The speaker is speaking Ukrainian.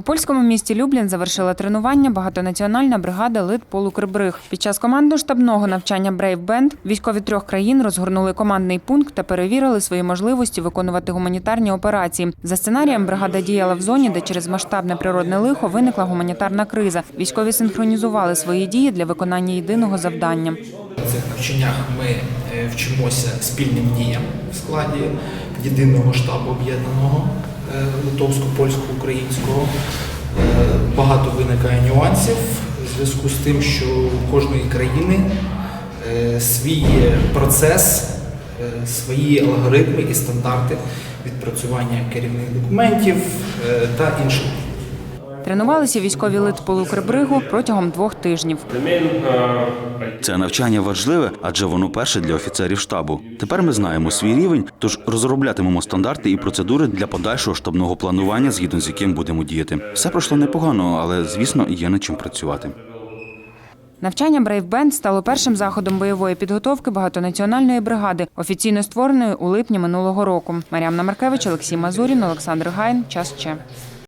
У польському місті Люблін завершила тренування багатонаціональна бригада Лит Полукрибриг. Під час командно-штабного навчання Band військові трьох країн розгорнули командний пункт та перевірили свої можливості виконувати гуманітарні операції. За сценарієм бригада діяла в зоні, де через масштабне природне лихо виникла гуманітарна криза. Військові синхронізували свої дії для виконання єдиного завдання. В цих навчаннях ми е, вчимося спільним діям в складі єдиного штабу об'єднаного е, литовсько-польсько-українського. Е, Багато виникає нюансів в зв'язку з тим, що у кожної країни е, свій процес, е, свої алгоритми і стандарти відпрацювання керівних документів та інших. Тренувалися військові Лит Полукрибригу протягом двох тижнів. Це навчання важливе, адже воно перше для офіцерів штабу. Тепер ми знаємо свій рівень, тож розроблятимемо стандарти і процедури для подальшого штабного планування, згідно з яким будемо діяти. Все пройшло непогано, але звісно є над чим працювати. Навчання Brave Band стало першим заходом бойової підготовки багатонаціональної бригади, офіційно створеної у липні минулого року. Маріамна Маркевич, Олексій Мазурін, Олександр Гайн. Час ще.